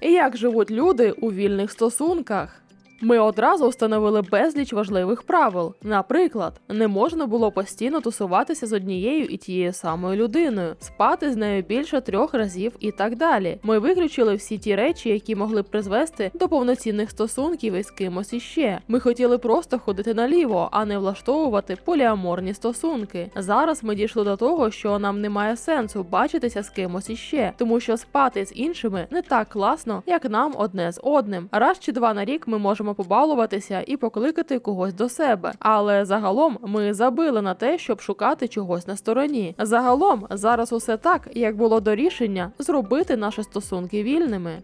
Як живуть люди у вільних стосунках? Ми одразу встановили безліч важливих правил. Наприклад, не можна було постійно тусуватися з однією і тією самою людиною, спати з нею більше трьох разів і так далі. Ми виключили всі ті речі, які могли б призвести до повноцінних стосунків із кимось іще. Ми хотіли просто ходити наліво, а не влаштовувати поліаморні стосунки. Зараз ми дійшли до того, що нам немає сенсу бачитися з кимось іще, тому що спати з іншими не так класно, як нам одне з одним. Раз чи два на рік ми можемо побалуватися і покликати когось до себе. Але загалом ми забили на те, щоб шукати чогось на стороні. Загалом зараз усе так, як було до рішення зробити наші стосунки вільними.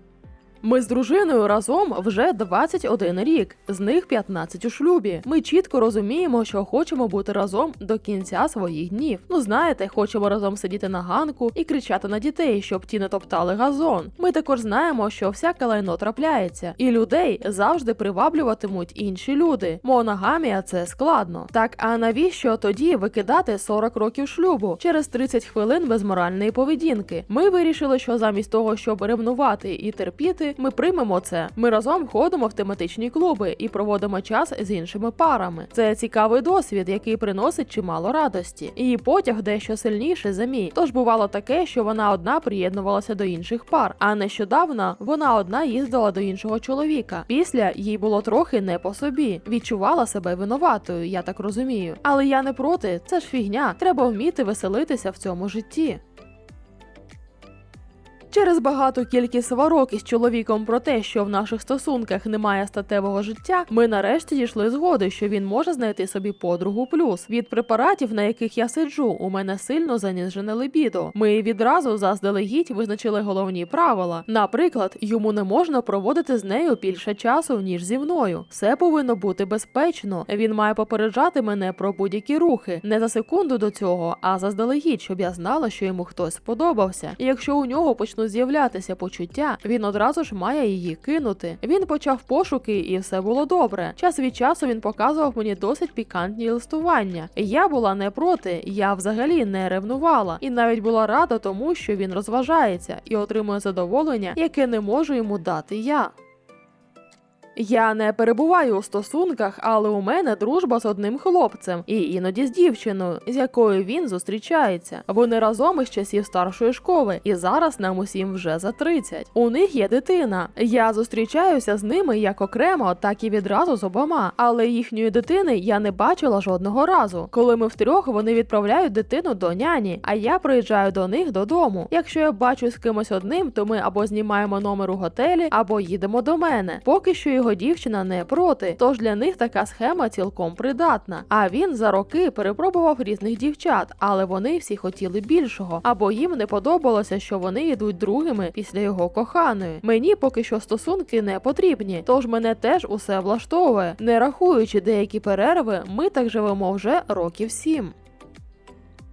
Ми з дружиною разом вже 21 рік, з них 15 у шлюбі. Ми чітко розуміємо, що хочемо бути разом до кінця своїх днів. Ну знаєте, хочемо разом сидіти на ганку і кричати на дітей, щоб ті не топтали газон. Ми також знаємо, що всяке лайно трапляється, і людей завжди приваблюватимуть інші люди. Моногамія це складно. Так а навіщо тоді викидати 40 років шлюбу через 30 хвилин без моральної поведінки? Ми вирішили, що замість того, щоб ревнувати і терпіти, ми приймемо це. Ми разом ходимо в тематичні клуби і проводимо час з іншими парами. Це цікавий досвід, який приносить чимало радості. Її потяг дещо сильніший за мій. Тож бувало таке, що вона одна приєднувалася до інших пар. А нещодавно вона одна їздила до іншого чоловіка. Після їй було трохи не по собі. Відчувала себе винуватою, я так розумію. Але я не проти, це ж фігня. Треба вміти веселитися в цьому житті. Через багату кількість сварок із чоловіком про те, що в наших стосунках немає статевого життя, ми нарешті дійшли згоди, що він може знайти собі подругу плюс. Від препаратів, на яких я сиджу, у мене сильно заніжене либідо. Ми відразу заздалегідь визначили головні правила. Наприклад, йому не можна проводити з нею більше часу, ніж зі мною. Все повинно бути безпечно. Він має попереджати мене про будь-які рухи, не за секунду до цього, а заздалегідь, щоб я знала, що йому хтось сподобався. І якщо у нього почнуть з'являтися почуття, він одразу ж має її кинути. Він почав пошуки, і все було добре. Час від часу він показував мені досить пікантні листування. Я була не проти, я взагалі не ревнувала, і навіть була рада тому, що він розважається і отримує задоволення, яке не можу йому дати я. Я не перебуваю у стосунках, але у мене дружба з одним хлопцем і іноді з дівчиною, з якою він зустрічається. Вони разом із часів старшої школи, і зараз нам усім вже за 30. У них є дитина. Я зустрічаюся з ними як окремо, так і відразу з обома. Але їхньої дитини я не бачила жодного разу. Коли ми втрьох, вони відправляють дитину до няні, а я приїжджаю до них додому. Якщо я бачу з кимось одним, то ми або знімаємо номер у готелі, або їдемо до мене. Поки що його дівчина не проти, тож для них така схема цілком придатна. А він за роки перепробував різних дівчат, але вони всі хотіли більшого, або їм не подобалося, що вони йдуть другими після його коханої. Мені поки що стосунки не потрібні, тож мене теж усе влаштовує. Не рахуючи деякі перерви, ми так живемо вже років сім.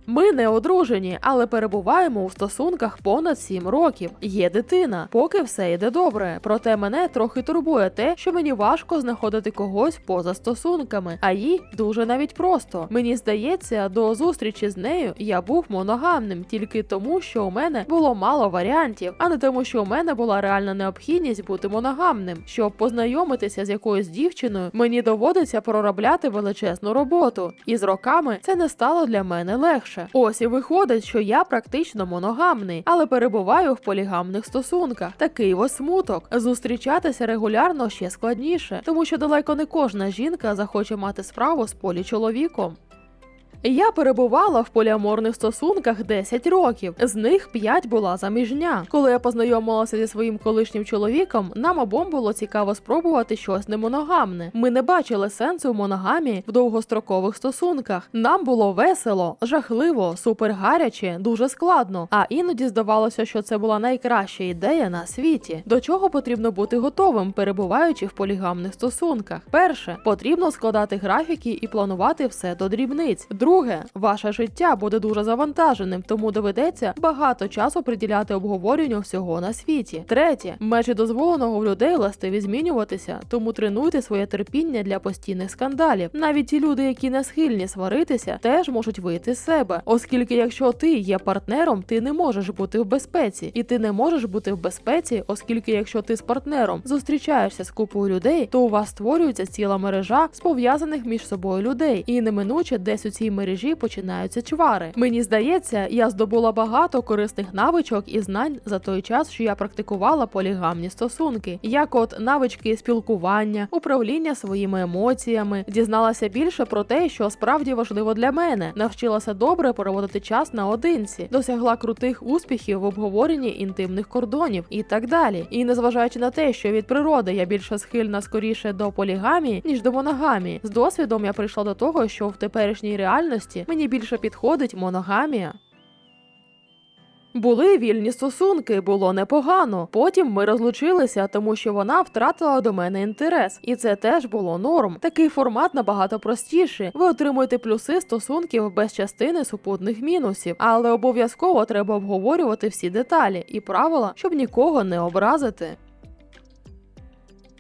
Ми не одружені, але перебуваємо у стосунках понад 7 років. Є дитина, поки все йде добре. Проте мене трохи турбує те, що мені важко знаходити когось поза стосунками, а їй дуже навіть просто. Мені здається, до зустрічі з нею я був моногамним тільки тому, що у мене було мало варіантів, а не тому, що у мене була реальна необхідність бути моногамним. Щоб познайомитися з якоюсь дівчиною, мені доводиться проробляти величезну роботу, і з роками це не стало для мене легше. Ось і виходить, що я практично моногамний, але перебуваю в полігамних стосунках. Такий ось смуток. Зустрічатися регулярно ще складніше, тому що далеко не кожна жінка захоче мати справу з полічоловіком. Я перебувала в поліаморних стосунках 10 років, з них 5 була заміжня. Коли я познайомилася зі своїм колишнім чоловіком, нам обом було цікаво спробувати щось немоногамне. Ми не бачили сенсу в моногамії в довгострокових стосунках. Нам було весело, жахливо, супергаряче, дуже складно. А іноді здавалося, що це була найкраща ідея на світі. До чого потрібно бути готовим, перебуваючи в полігамних стосунках. Перше, потрібно складати графіки і планувати все до дрібниць. Друге, Друге, ваше життя буде дуже завантаженим, тому доведеться багато часу приділяти обговоренню всього на світі. Третє, межі дозволеного в людей властиві змінюватися, тому тренуйте своє терпіння для постійних скандалів. Навіть ті люди, які не схильні сваритися, теж можуть вийти з себе, оскільки якщо ти є партнером, ти не можеш бути в безпеці, і ти не можеш бути в безпеці, оскільки якщо ти з партнером зустрічаєшся з купою людей, то у вас створюється ціла мережа з пов'язаних між собою людей, і неминуче десь у цій мережі починаються чвари. Мені здається, я здобула багато корисних навичок і знань за той час, що я практикувала полігамні стосунки, як от навички спілкування, управління своїми емоціями, дізналася більше про те, що справді важливо для мене, навчилася добре проводити час наодинці, досягла крутих успіхів в обговоренні інтимних кордонів і так далі. І незважаючи на те, що від природи я більше схильна скоріше до полігамії, ніж до моногамії, з досвідом я прийшла до того, що в теперішній реальності мені більше підходить моногамія. Були вільні стосунки, було непогано. Потім ми розлучилися, тому що вона втратила до мене інтерес, і це теж було норм. Такий формат набагато простіший. Ви отримуєте плюси стосунків без частини супутних мінусів, але обов'язково треба обговорювати всі деталі і правила, щоб нікого не образити.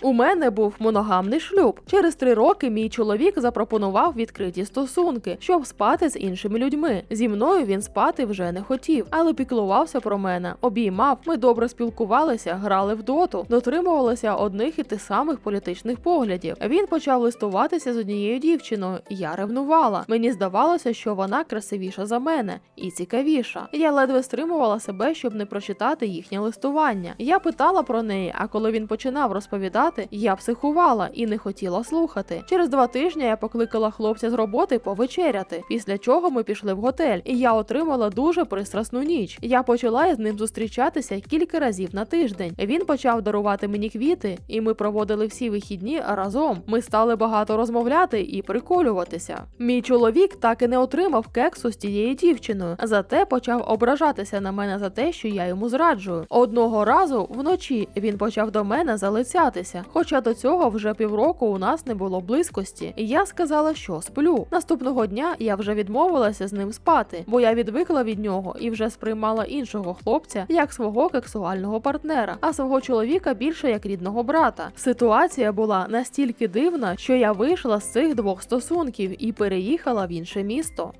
У мене був моногамний шлюб. Через три роки мій чоловік запропонував відкриті стосунки, щоб спати з іншими людьми. Зі мною він спати вже не хотів, але піклувався про мене, обіймав. Ми добре спілкувалися, грали в доту, дотримувалися одних і тих самих політичних поглядів. Він почав листуватися з однією дівчиною. Я ревнувала. Мені здавалося, що вона красивіша за мене і цікавіша. Я ледве стримувала себе, щоб не прочитати їхнє листування. Я питала про неї, а коли він починав розповідати, я психувала і не хотіла слухати. Через два тижні я покликала хлопця з роботи повечеряти, після чого ми пішли в готель, і я отримала дуже пристрасну ніч. Я почала з ним зустрічатися кілька разів на тиждень. Він почав дарувати мені квіти, і ми проводили всі вихідні разом. Ми стали багато розмовляти і приколюватися. Мій чоловік так і не отримав кексу з тією дівчиною, зате почав ображатися на мене за те, що я йому зраджую. Одного разу вночі він почав до мене залицятися, хоча до цього вже півроку у нас не було близькості. І я сказала, що сплю. Наступного дня я вже відмовилася з ним спати, бо я відвикла від нього і вже сприймала іншого хлопця як свого сексуального партнера, а свого чоловіка більше як рідного брата. Ситуація була настільки дивна, що я вийшла з цих двох стосунків і переїхала в інше місто.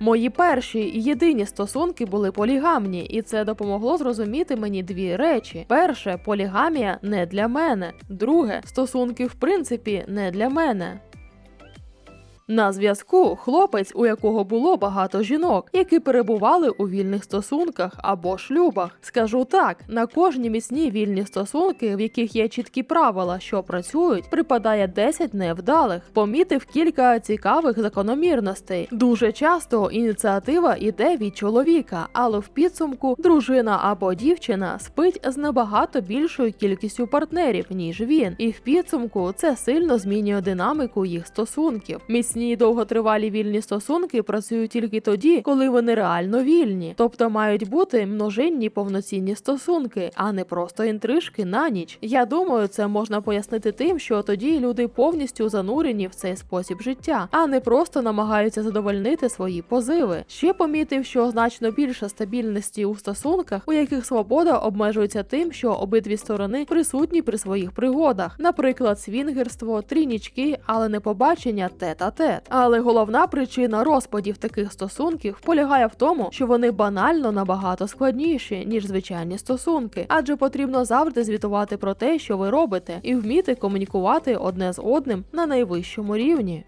Мої перші і єдині стосунки були полігамні, і це допомогло зрозуміти мені дві речі: перше, полігамія не для мене. Друге, стосунки в принципі не для мене. На зв'язку хлопець, у якого було багато жінок, які перебували у вільних стосунках або шлюбах. Скажу так: на кожні міцні вільні стосунки, в яких є чіткі правила, що працюють, припадає 10 невдалих. Помітив кілька цікавих закономірностей. Дуже часто ініціатива іде від чоловіка, але в підсумку дружина або дівчина спить з набагато більшою кількістю партнерів, ніж він, і в підсумку це сильно змінює динаміку їх стосунків. Міцні і довготривалі вільні стосунки працюють тільки тоді, коли вони реально вільні, тобто мають бути множинні повноцінні стосунки, а не просто інтрижки на ніч. Я думаю, це можна пояснити тим, що тоді люди повністю занурені в цей спосіб життя, а не просто намагаються задовольнити свої позиви. Ще помітив, що значно більше стабільності у стосунках, у яких свобода обмежується тим, що обидві сторони присутні при своїх пригодах, наприклад, свінгерство, трінічки, але не побачення тет-а-тет. Але головна причина розпадів таких стосунків полягає в тому, що вони банально набагато складніші ніж звичайні стосунки, адже потрібно завжди звітувати про те, що ви робите, і вміти комунікувати одне з одним на найвищому рівні.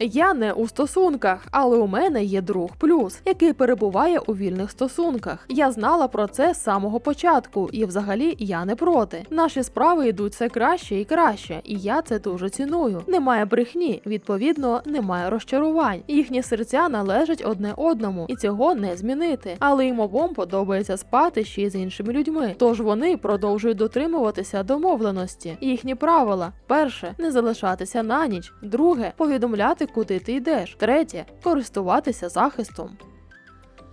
Я не у стосунках, але у мене є друг плюс, який перебуває у вільних стосунках. Я знала про це з самого початку, і взагалі я не проти. Наші справи йдуть все краще і краще, і я це дуже ціную. Немає брехні, відповідно, немає розчарувань. Їхні серця належать одне одному, і цього не змінити. Але їм обом подобається спати ще й з іншими людьми. Тож вони продовжують дотримуватися домовленості. Їхні правила: перше не залишатися на ніч, друге повідомляти куди ти йдеш. Третє користуватися захистом.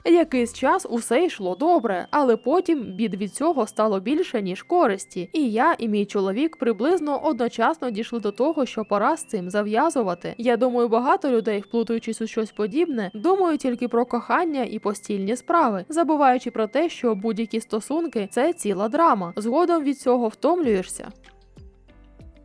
Якийсь час усе йшло добре, але потім бід від цього стало більше, ніж користі. І я, і мій чоловік приблизно одночасно дійшли до того, що пора з цим зав'язувати. Я думаю, багато людей, вплутуючись у щось подібне, думають тільки про кохання і постільні справи, забуваючи про те, що будь-які стосунки це ціла драма. Згодом від цього втомлюєшся.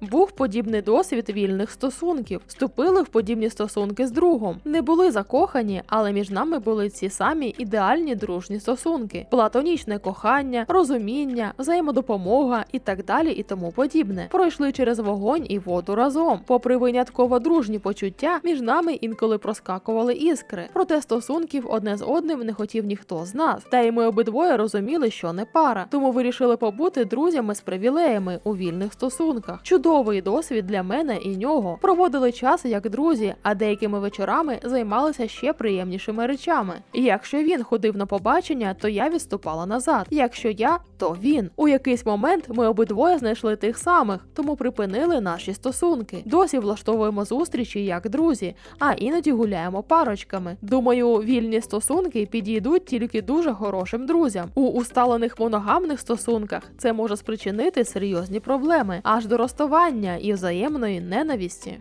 Був подібний досвід вільних стосунків. Вступили в подібні стосунки з другом. Не були закохані, але між нами були ці самі ідеальні дружні стосунки: платонічне кохання, розуміння, взаємодопомога і так далі, і тому подібне. Пройшли через вогонь і воду разом. Попри винятково дружні почуття, між нами інколи проскакували іскри. Проте стосунків одне з одним не хотів ніхто з нас. Та й ми обидвоє розуміли, що не пара, тому вирішили побути друзями з привілеями у вільних стосунках. Чудовий досвід для мене і нього. Проводили час як друзі, а деякими вечорами займалися ще приємнішими речами. І Якщо він ходив на побачення, то я відступала назад. Якщо я, то він. У якийсь момент ми обидвоє знайшли тих самих, тому припинили наші стосунки. Досі влаштовуємо зустрічі як друзі, а іноді гуляємо парочками. Думаю, вільні стосунки підійдуть тільки дуже хорошим друзям. У усталених моногамних стосунках це може спричинити серйозні проблеми аж до розставання і взаємної ненависті.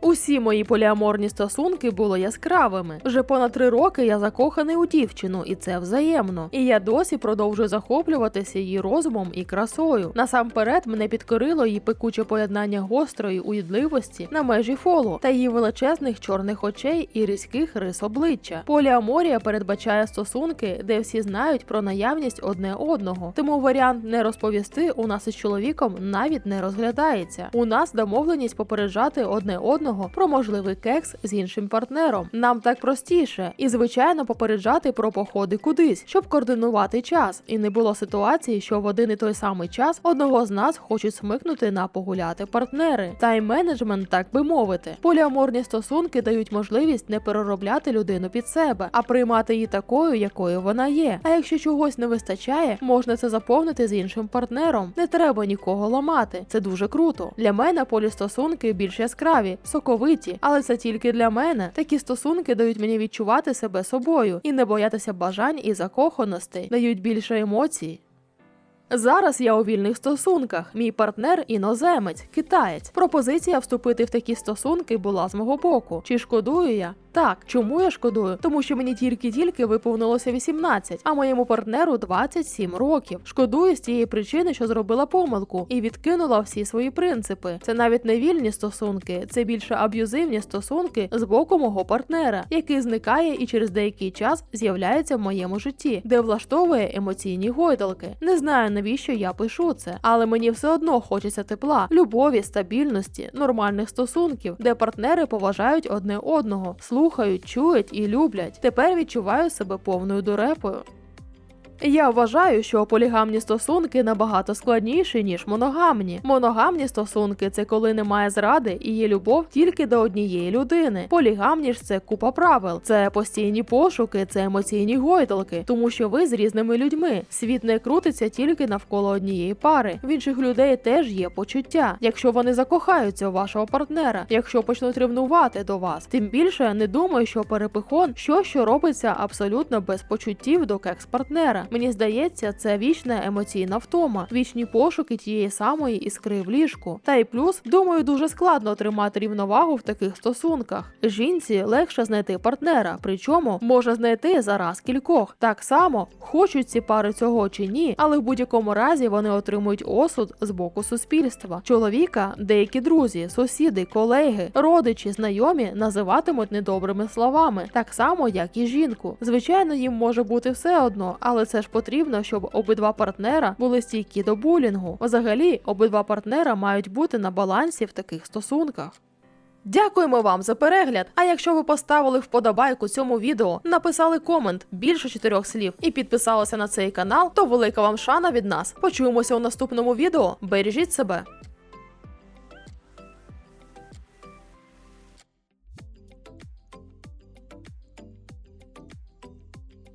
Усі мої поліаморні стосунки були яскравими. Вже понад три роки я закоханий у дівчину, і це взаємно. І я досі продовжую захоплюватися її розумом і красою. Насамперед мене підкорило її пекуче поєднання гострої уїдливості на межі фолу та її величезних чорних очей і різких рис обличчя. Поліаморія передбачає стосунки, де всі знають про наявність одне одного. Тому варіант не розповісти у нас із чоловіком навіть не розглядається. У нас домовленість попереджати одне одного про можливий кекс з іншим партнером. Нам так простіше, і звичайно попереджати про походи кудись, щоб координувати час, і не було ситуації, що в один і той самий час одного з нас хочуть смикнути на погуляти партнери. Тайм-менеджмент, так би мовити. Поліаморні стосунки дають можливість не переробляти людину під себе, а приймати її такою, якою вона є. А якщо чогось не вистачає, можна це заповнити з іншим партнером. Не треба нікого ламати. Це дуже круто. Для мене полістосунки більш яскраві, соковиті, але це тільки для мене. Такі стосунки дають мені відчувати себе собою і не боятися бажань і закоханостей, дають більше емоцій. Зараз я у вільних стосунках. Мій партнер іноземець, китаєць. Пропозиція вступити в такі стосунки була з мого боку. Чи шкодую я? Так, чому я шкодую? Тому що мені тільки-тільки виповнилося 18, а моєму партнеру 27 років. Шкодую з тієї причини, що зробила помилку і відкинула всі свої принципи. Це навіть не вільні стосунки, це більше аб'юзивні стосунки з боку мого партнера, який зникає і через деякий час з'являється в моєму житті, де влаштовує емоційні гойдалки. Не знаю навіщо я пишу це, але мені все одно хочеться тепла, любові, стабільності, нормальних стосунків, де партнери поважають одне одного, слухають, чують і люблять. Тепер відчуваю себе повною дурепою. Я вважаю, що полігамні стосунки набагато складніші, ніж моногамні. Моногамні стосунки це коли немає зради і є любов тільки до однієї людини. Полігамні ж це купа правил, це постійні пошуки, це емоційні гойдалки, тому що ви з різними людьми. Світ не крутиться тільки навколо однієї пари. В інших людей теж є почуття. Якщо вони закохаються у вашого партнера, якщо почнуть ревнувати до вас, тим більше не думаю, що перепихон що що робиться абсолютно без почуттів до кекс-партнера. Мені здається, це вічна емоційна втома, вічні пошуки тієї самої іскри в ліжку. Та й плюс, думаю, дуже складно тримати рівновагу в таких стосунках. Жінці легше знайти партнера, причому можна знайти зараз кількох. Так само хочуть ці пари цього чи ні, але в будь-якому разі вони отримують осуд з боку суспільства. Чоловіка, деякі друзі, сусіди, колеги, родичі, знайомі називатимуть недобрими словами, так само як і жінку. Звичайно, їм може бути все одно, але це ж потрібно, щоб обидва партнера були стійкі до булінгу. Взагалі, обидва партнера мають бути на балансі в таких стосунках. Дякуємо вам за перегляд. А якщо ви поставили вподобайку цьому відео, написали комент більше чотирьох слів і підписалися на цей канал, то велика вам шана від нас. Почуємося у наступному відео. Бережіть себе.